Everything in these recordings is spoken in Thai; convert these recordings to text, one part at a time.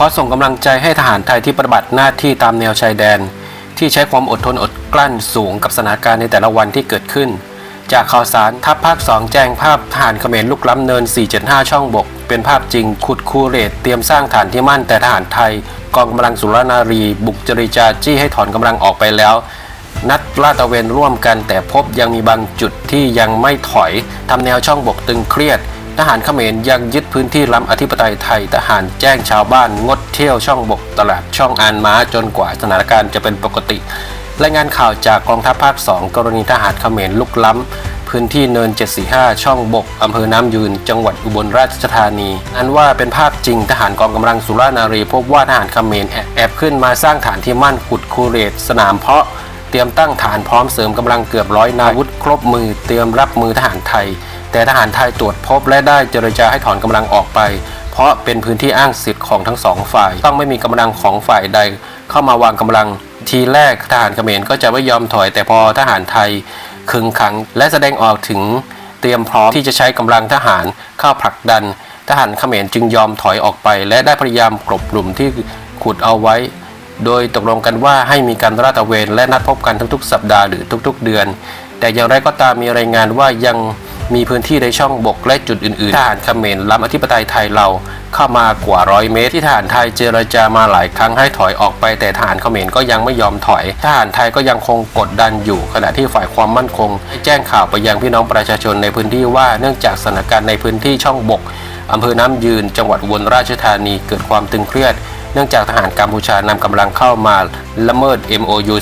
ขอส่งกำลังใจให้ทหารไทยที่ปฏิบัติหน้าที่ตามแนวชายแดน ที่ใช้ความอดทนอดกลั้นสูงกับสถานการณ์ในแต่ละวันที่เกิดขึ้น จากข่าวสารทัพภาค 2 แจ้งภาพทหารเขมรลุกล้ำเนิน 475 ช่องบก เป็นภาพจริงขุดคูเรตเตรียมสร้างฐานที่มั่นแต่ทหารไทย กองกำลังสุรนารี บุกจริจาจี้ให้ถอนกำลังออกไปแล้ว นัดลาดตระเวนร่วมกันแต่พบยังมีบางจุดที่ยังไม่ถอยทำแนวช่องบกตึงเครียด ทหารเขมรยังยึดพื้นที่ล้ำอธิปไตยไทย ทหารแจ้งชาวบ้านงดเที่ยวช่องบกตลาดช่องอานม้าจนกว่าสถานการณ์จะเป็นปกติ รายงานข่าวจากกองทัพภาค 2 กรณีทหารเขมรลุกล้ำ พื้นที่เนิน 745 ช่องบก อำเภอน้ำยืน จังหวัดอุบลราชธานี นั้นว่าเป็นภาพจริงทหารกองกำลังสุรานารีพบว่าทหารเขมรแอบแอบขึ้นมาสร้างฐานที่มั่นขุดคูเรตสนามเพาะเตรียมตั้งฐานพร้อมเสริมกำลังเกือบร้อยนายอาวุธครบมือเตรียมรับมือทหารไทย แต่ทหารไทยตรวจพบและได้เจรจาให้ถอนกำลังออกไป เพราะเป็นพื้นที่อ้างสิทธิ์ของทั้งสองฝ่าย ต้องไม่มีกำลังของฝ่ายใด เข้ามาวางกำลัง ทีแรกทหารเขมรก็จะไม่ยอมถอย แต่พอทหารไทยขึงขัง และแสดงออกถึงเตรียมพร้อมที่จะใช้กำลังทหารเข้าผลักดัน ทหารเขมรจึงยอมถอยออกไป และได้พยายามกลบหลุมที่ขุดเอาไว้ โดยตกลงกันว่าให้มีการราตระเวนและนัดพบกันทุกๆ สัปดาห์หรือทุก ๆ เดือน แต่อย่างไรก็ตามมีรายงานว่ายัง มีพื้นที่ในช่องบกและจุดอื่นๆทหารเขมรล้ำอธิปไตยไทยเราเข้ามากว่าร้อยเมตร ที่ทหารไทยเจรจามาหลายครั้งให้ถอยออกไปแต่ทหารเขมรก็ยังไม่ยอมถอย ทหารไทยก็ยังคงกดดันอยู่ขณะที่ฝ่ายความมั่นคงได้แจ้งข่าวไปยังพี่น้องประชาชนในพื้นที่ว่าเนื่องจากสถานการณ์ในพื้นที่ช่องบกอำเภอน้ำยืน จังหวัดอุบลราชธานีเกิดความตึงเครียด เนื่องจากทหารกัมพูชานำกำลังเข้ามาละเมิด MOU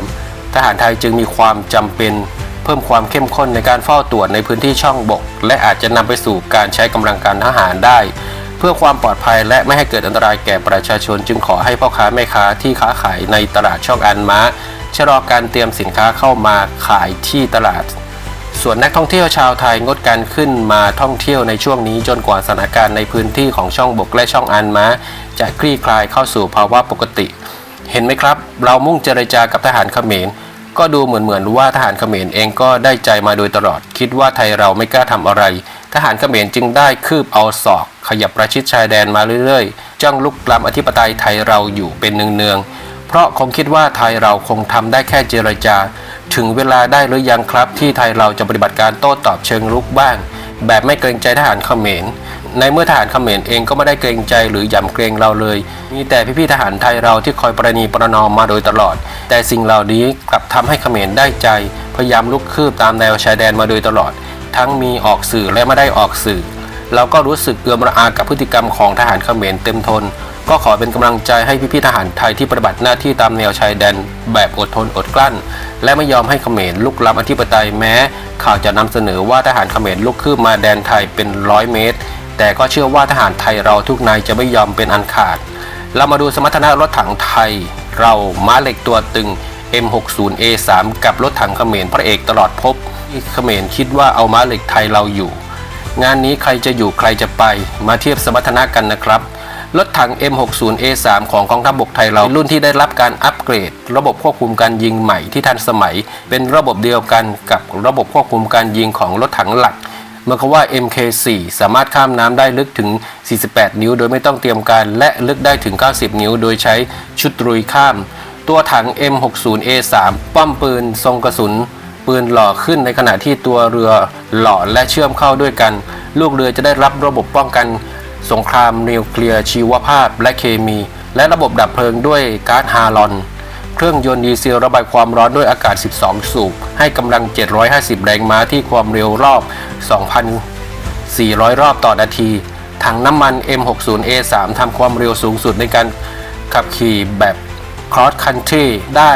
43 ทหารไทยจึงมีความจำเป็นเพิ่มความเข้มข้นในการเฝ้าตรวจในพื้นที่ช่องบก และอาจจะนำไปสู่การใช้กำลังการทหารได้ เพื่อความปลอดภัยและไม่ให้เกิดอันตรายแก่ประชาชนจึงขอให้พ่อค้าแม่ค้าที่ค้าขายในตลาดช่องอันม้าชะลอการเตรียมสินค้าเข้ามาขายที่ตลาด ส่วนนักท่องเที่ยวชาวไทยงดการขึ้นมาท่องเที่ยวในช่วงนี้จนกว่าสถานการณ์ในพื้นที่ของช่องบกและช่องอันม้า จะคลี่คลายเข้าสู่ภาวะปกติ เห็นไหมครับ เรามุ่งเจรจากับทหารเขมร ก็ดูเหมือนเหมือนว่าทหารเขมรเองก็ได้ใจมาโดยตลอด คิดว่าไทยเราไม่กล้าทำอะไร ทหารเขมรจึงได้คืบเอาศอก ขยับประชิดชายแดนมาเรื่อยๆจ้องลุกล้ำอธิปไตยไทยเราอยู่เป็นเนืองๆเพราะคงคิดว่าไทยเราคงทำได้แค่เจรจา ถึงเวลาได้หรือยังครับ ที่ไทยเราจะปฏิบัติการโต้ตอบเชิงลุกบ้าง แบบไม่เกรงใจทหารเขมร ในเมื่อทหารเขมรเองก็ไม่ได้เกรงใจหรือหย่ำเกรงเราเลย มีแต่พี่ๆทหารไทยเราที่คอยประนีประนอมมาโดยตลอด แต่สิ่งเหล่านี้กลับทำให้เขมรได้ใจ พยายามลุกคืบตามแนวชายแดนมาโดยตลอด ทั้งมีออกสื่อและไม่ได้ออกสื่อ เราก็รู้สึกเอือมระอากับพฤติกรรมของทหารเขมรเต็มทน ก็ขอเป็นกำลังใจให้พี่ๆทหารไทยที่ปฏิบัติหน้าที่ตามแนวชายแดน แบบอดทนอดกลั้น และไม่ยอมให้เขมรลุกล้ำอธิปไตยแม้ ข่าวจะนำเสนอว่าทหารเขมรลุกคืบมาแดนไทยเป็นร้อยเมตร แต่ก็เชื่อว่าทหารไทยเราทุกนายจะไม่ยอมเป็นอันขาด เรามาดูสมรรถนะรถถังไทย เราม้าเหล็กตัวตึง M60A3 กับรถถังเขมรพระเอกตลอดพที่เขมรคิดว่าเอาม้าเหล็กไทยเราอยู่ งานนี้ใครจะอยู่ใครจะไปมาเทียบสมรรถนะกันนะครับรถถัง M60A3 ของกองทัพบกไทยเรารุ่นที่ได้รับการอัปเกรด ระบบควบคุมการยิงใหม่ที่ทันสมัย เป็นระบบเดียวกันกับระบบควบคุมการยิงของรถถังหลัก เมื่อเขาว่า MK4 สามารถข้ามน้ำได้ลึกถึง 48 นิ้ว โดยไม่ต้องเตรียมการและลึกได้ถึง 90 นิ้ว โดยใช้ชุดตรุยข้าม ตัวถัง M60A3 ป้อมปืน ทรงกระสุน ปืนหล่อขึ้นในขณะที่ตัวเรือหล่อและเชื่อมเข้าด้วยกัน ลูกเรือจะได้รับระบบป้องกัน สงครามนิวเคลียร์ชีวภาพและเคมี และระบบดับเพลิงด้วยก๊าซฮาลอน เครื่องยนต์ดีเซลระบายความร้อนด้วยอากาศ 12 สูบ ให้กำลัง 750 แรงม้าที่ความเร็วรอบ 2,400 รอบต่อนาที ถังน้ำมัน M60A3 ทำความเร็วสูงสุดในการขับขี่แบบ cross country ได้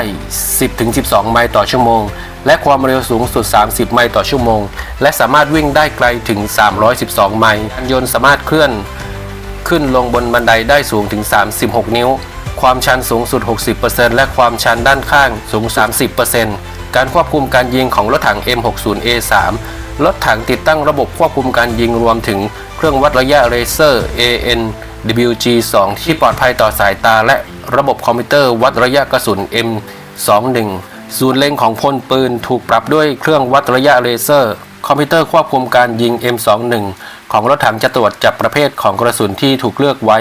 10-12 ไมล์ต่อชั่วโมง และความเร็วสูงสุด 30 ไมล์ต่อชั่วโมง และสามารถวิ่งได้ไกลถึง 312 ไมล์ยานยนต์สามารถเคลื่อนขึ้นลงบนบันไดได้สูงถึง 36 นิ้ว ความชันสูงสุด 60%และความชันด้านข้างสูง 30%การควบคุมการยิงของรถถัง M60A3 รถถังติดตั้งระบบควบคุมการยิงรวมถึงเครื่องวัดระยะเลเซอร์ ANWG2 ที่ปลอดภัยต่อสายตาและระบบคอมพิวเตอร์วัดระยะกระสุน M21 ศูนย์เล็งของพลปืนถูกปรับด้วยเครื่องวัดระยะเลเซอร์ คอมพิวเตอร์ควบคุมการยิง M21 ของรถถังจะตรวจจับประเภทของกระสุนที่ถูกเลือกไว้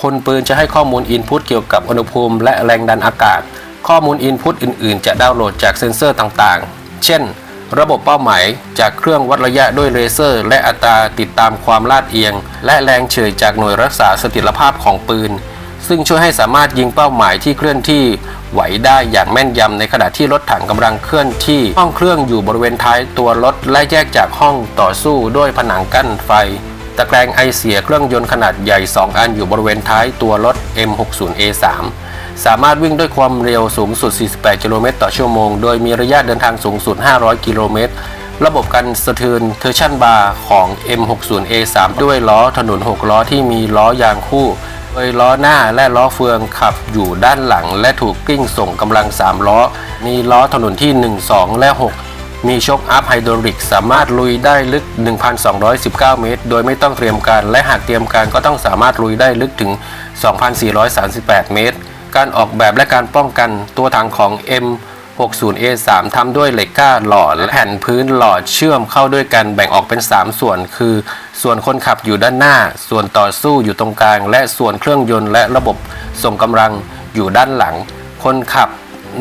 พลปืนจะให้ข้อมูลอินพุตเกี่ยวกับอุณหภูมิและแรงดันอากาศ ข้อมูลอินพุตอื่น ๆ จะดาวน์โหลดจากเซ็นเซอร์ต่างๆ เช่น ระบบเป้าหมายจากเครื่องวัดระยะด้วยเลเซอร์ และอัตราติดตามความลาดเอียง และแรงเฉยจากหน่วยรักษาสถียรภาพของปืน ซึ่งช่วยให้สามารถยิงเป้าหมายที่เคลื่อนที่ไหวได้อย่างแม่นยำในขณะที่รถถังกำลังเคลื่อนที่ห้องเครื่องอยู่บริเวณท้ายตัวรถและแยกจากห้องต่อสู้ด้วยผนังกั้นไฟ ตะแกรงไอเสียเครื่องยนต์ขนาดใหญ่ 2 อันอยู่บริเวณท้ายตัวรถ M60A3 สามารถวิ่งด้วยความเร็วสูงสุด 48 กิโลเมตรต่อชั่วโมง โดยมีระยะเดินทางสูงสุด 500 กิโลเมตร ระบบกันสะเทือนเทอร์ชันบาร์ของ M60A3 ด้วยล้อถนน 6 ล้อที่มีล้อยางคู่ โดยล้อหน้าและล้อเฟืองขับอยู่ด้านหลัง และถูกกลิ้งส่งกำลัง 3 ล้อ มีล้อถนนที่ 1 2 และ 6 มีโชคอัพไฮดรอลิกสามารถลุยได้ลึก 1,219 เมตร โดยไม่ต้องเตรียมการ และหากเตรียมการก็ต้องสามารถลุยได้ลึกถึง 2,438 เมตร การออกแบบและการป้องกันตัวถังของ M60A3 ทำด้วยเหล็กก้าหล่อและแผ่นพื้นหล่อเชื่อมเข้าด้วยกันแบ่งออกเป็น 3 ส่วน คือ ส่วนคนขับอยู่ด้านหน้า ส่วนต่อสู้อยู่ตรงกลาง และส่วนเครื่องยนต์และระบบส่งกำลังอยู่ด้านหลัง คนขับ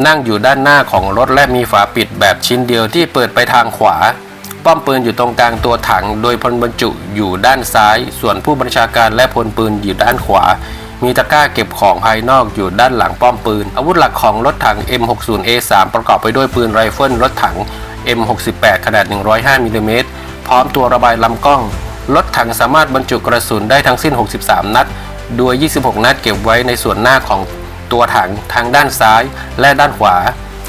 นั่งอยู่ด้านหน้าของรถและมีฝาปิดแบบชิ้นเดียวที่เปิดไปทางขวา ป้อมปืนอยู่ตรงกลางตัวถัง โดยพลบรรจุอยู่ด้านซ้าย ส่วนผู้บัญชาการและพลปืนอยู่ด้านขวา มีตะกร้าเก็บของภายนอกอยู่ด้านหลังป้อมปืน อาวุธหลักของรถถัง M60A3 ประกอบไปด้วยปืนไรเฟิลรถถัง M68 ขนาด 105มิลลิเมตรพร้อมตัวระบายลำกล้อง รถถังสามารถบรรจุกระสุนได้ทั้งสิ้น 63 นัด โดย 26 นัดเก็บไว้ในส่วนหน้าของ ตัวถังทางด้านซ้ายและด้านขวา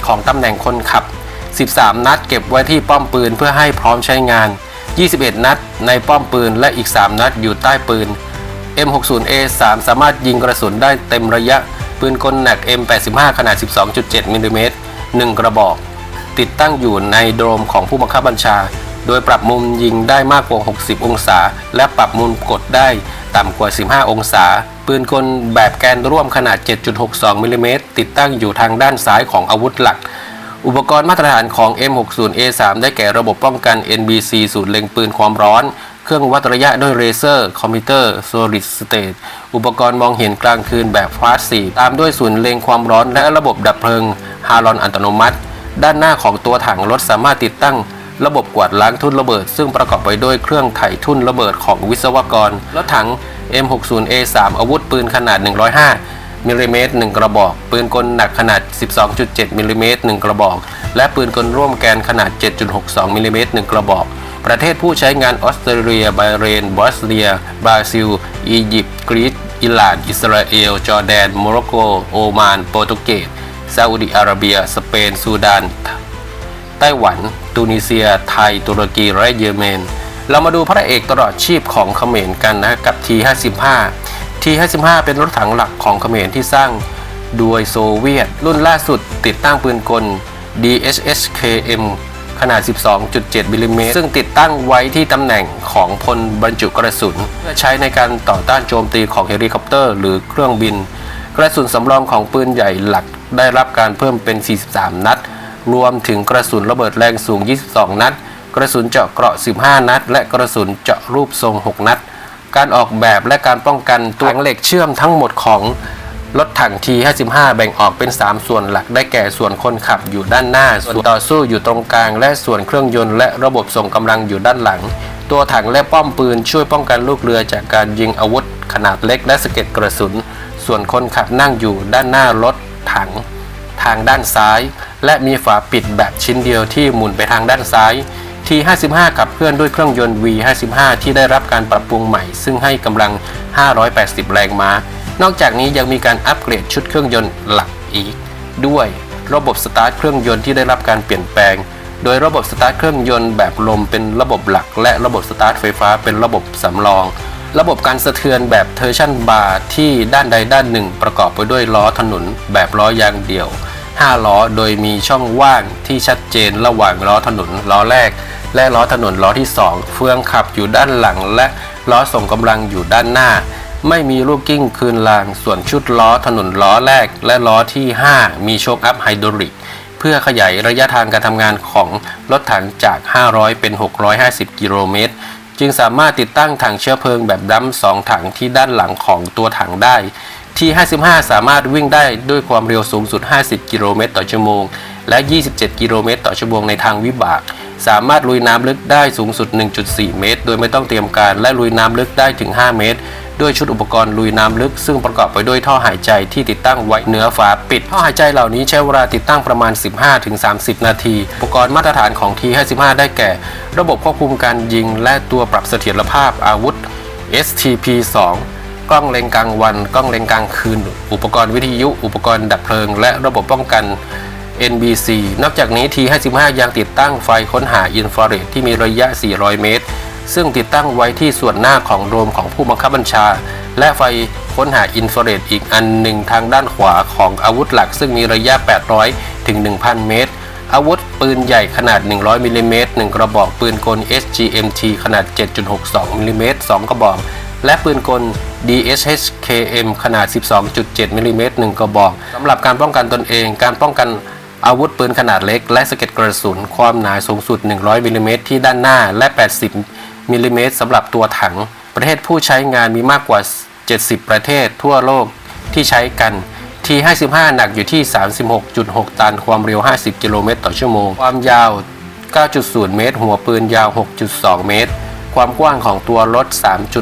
ของตำแหน่งคนขับ 13 นัดเก็บไว้ที่ป้อมปืนเพื่อให้พร้อมใช้งาน 21 นัดในป้อมปืนและอีก 3 นัดอยู่ใต้ปืน M60A3 สามารถยิงกระสุนได้เต็มระยะ ปืนกลหนัก M85 ขนาด 12.7มิลลิเมตร1กระบอก ติดตั้งอยู่ในโดรมของผู้บังคับบัญชา โดยปรับมุมยิงได้มากกว่า 60 องศา และปรับมุมกดได้ต่ำกว่า 15 องศา ปืนกลแบบแกนร่วมขนาด 7.62มิลลิเมตรติดตั้งอยู่ทางด้านซ้ายของอาวุธหลัก อุปกรณ์มาตรฐานของ M60A3 ได้แก่ระบบป้องกัน NBC สูตรเล็งปืนความร้อน เครื่องวัดระยะด้วยเลเซอร์ คอมพิวเตอร์ Solid State อุปกรณ์มองเห็นกลางคืนแบบฟาสซีตามด้วยศูนย์เล็งความร้อนและระบบดับเพลิงฮารอนอัตโนมัติ ด้านหน้าของตัวถังรถสามารถติดตั้ง ระบบกวาดล้างทุ่นระเบิด ซึ่งประกอบไปด้วยเครื่องไถทุ่นระเบิดของวิศวกรรถถัง M60A3 อาวุธปืนขนาด 105มิลลิเมตร1กระบอก ปืนกลหนักขนาด 12.7มิลลิเมตร1กระบอก และปืนกลร่วมแกนขนาด 7.62มิลลิเมตร1กระบอก ประเทศผู้ใช้งานออสเตรเลียไบเรน บอสเนีย บราซิล อียิปต์ กรีซ อิหร่าน อิสราเอล จอร์แดน โมร็อกโก โอมาน โปรตุเกสซาอุดิอาระเบีย สเปน ซูดาน ไต้หวัน ตูนิเซีย ไทย ตุรกีและเยเมน เรามาดูพระเอกตลอดชีพของเขมรกันนะกับ T55 T55 เป็นรถถังหลักของเขมรที่สร้างโดยโซเวียต รุ่นล่าสุดติดตั้งปืนกล DHSKM ขนาด 12.7 มิลลิเมตร ซึ่งติดตั้งไว้ที่ตำแหน่งของพลบรรจุกระสุน เพื่อใช้ในการต่อต้านโจมตีของเฮลิคอปเตอร์ หรือเครื่องบิน กระสุนสำรองของปืนใหญ่หลักได้รับการเพิ่มเป็น 43 นัด รวมถึงกระสุนระเบิดแรงสูง 22 นัด กระสุนเจาะเกราะ 15 นัด และกระสุนเจาะรูปทรง 6 นัด การออกแบบและการป้องกันตัวเหล็กเชื่อมทั้งหมดของรถถัง T55 แบ่งออกเป็น 3 ส่วนหลักได้แก่ส่วนคนขับอยู่ด้านหน้า ส่วนต่อสู้อยู่ตรงกลาง และส่วนเครื่องยนต์และระบบส่งกำลังอยู่ด้านหลัง ตัวถังและป้อมปืนช่วยป้องกันลูกเรือจากการยิงอาวุธ ขนาดเล็กและสะเก็ดกระสุน ส่วนคนขับนั่งอยู่ด้านหน้ารถถัง ทางด้านซ้าย และมีฝาปิดแบบชิ้นเดียวที่หมุนไปทางด้านซ้าย T55 ขับเคลื่อนด้วยเครื่องยนต์ V55 ที่ได้รับการปรับปรุงใหม่ ซึ่งให้กำลัง 580 แรงม้า นอกจากนี้ยังมีการอัปเกรดชุดเครื่องยนต์หลักอีก ด้วยระบบสตาร์ทเครื่องยนต์ที่ได้รับการเปลี่ยนแปลง โดยระบบสตาร์ทเครื่องยนต์แบบลมเป็นระบบหลัก และระบบสตาร์ทไฟฟ้าเป็นระบบสำรอง ระบบการสะเทือนแบบเทอร์ชันบาร์ที่ด้านใดด้านหนึ่ง ประกอบไปด้วยล้อถนนแบบล้อยางเดี่ยว 5 ล้อ โดยมีช่องว่างที่ชัดเจนระหว่างล้อถนนล้อแรก และล้อถนนล้อที่ 2 เฟืองขับอยู่ด้านหลัง และล้อส่งกำลังอยู่ด้านหน้า ไม่มีลูกกิ้งคืนลาง ส่วนชุดล้อถนนล้อแรก และล้อที่ 5 มีโชคอัพไฮดรอลิกเพื่อขยายระยะทางการทำงานของรถถังจาก 500 เป็น 650 กิโลเมตร จึงสามารถติดตั้งถังเชื้อเพลิงแบบดัมสองถังที่ด้านหลังของตัวถังได้ ที่ 55 สามารถวิ่งได้ด้วยความเร็วสูงสุด 50 กิโลเมตรต่อชั่วโมง และ 27 กิโลเมตรต่อชั่วโมงในทางวิบาก สามารถลุยน้ำลึกได้สูงสุด 1.4 เมตร โดยไม่ต้องเตรียมการ และลุยน้ำลึกได้ถึง 5 เมตร ด้วยชุดอุปกรณ์ลุยน้ำลึก ซึ่งประกอบไปด้วยท่อหายใจที่ติดตั้งไว้เหนือฝาปิด ท่อหายใจเหล่านี้ใช้เวลาติดตั้งประมาณ 15-30 นาที อุปกรณ์มาตรฐานของ T55 ได้แก่ ระบบควบคุมการยิง และตัวปรับเสถียรภาพอาวุธ STP-2 กล้องเล็งกลางวัน กล้องเล็งกลางคืน อุปกรณ์วิทยุ อุปกรณ์ดับเพลิง และระบบป้องกัน NBC นอกจากนี้ T55 ยังติดตั้งไฟค้นหาอินฟราเรดที่มีระยะ 400 เมตร ซึ่งติดตั้งไว้ที่ส่วนหน้าของโดมของผู้บังคับบัญชา และไฟค้นหาอินฟราเรดอีกอันหนึ่งทางด้านขวาของอาวุธหลัก ซึ่งมีระยะ 800 ถึง 1,000 เมตร อาวุธปืนใหญ่ขนาด 100มิลลิเมตร1กระบอกปืนกล SGMT ขนาด 7.62มิลลิเมตร2กระบอก และปืนกล DSHKM ขนาด 12.7มิลลิเมตร1กระบอกสำหรับการป้องกันตนเอง การป้องกันอาวุธปืนขนาดเล็ก และสะเก็ดกระสุน ความหนาสูงสุด 100มิลลิเมตรที่ด้านหน้า และ 80มิลลิเมตรสำหรับตัวถัง ประเทศผู้ใช้งานมีมากกว่า 70 ประเทศทั่วโลกที่ใช้กัน T55 หนักอยู่ที่ 36.6 ตัน ความเร็ว 50 กิโลเมตรต่อชั่วโมง ความยาว 9.0 เมตร หัวปืนยาว 6.2 เมตร ความกว้างของตัวรถ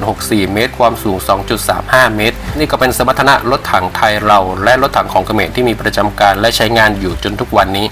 3.64 เมตร ความสูง 2.35 เมตร นี่ก็เป็นสมรรถนะรถถังไทยเรา และรถถังของเขมรที่มีประจำการและใช้งานอยู่จนทุกวันนี้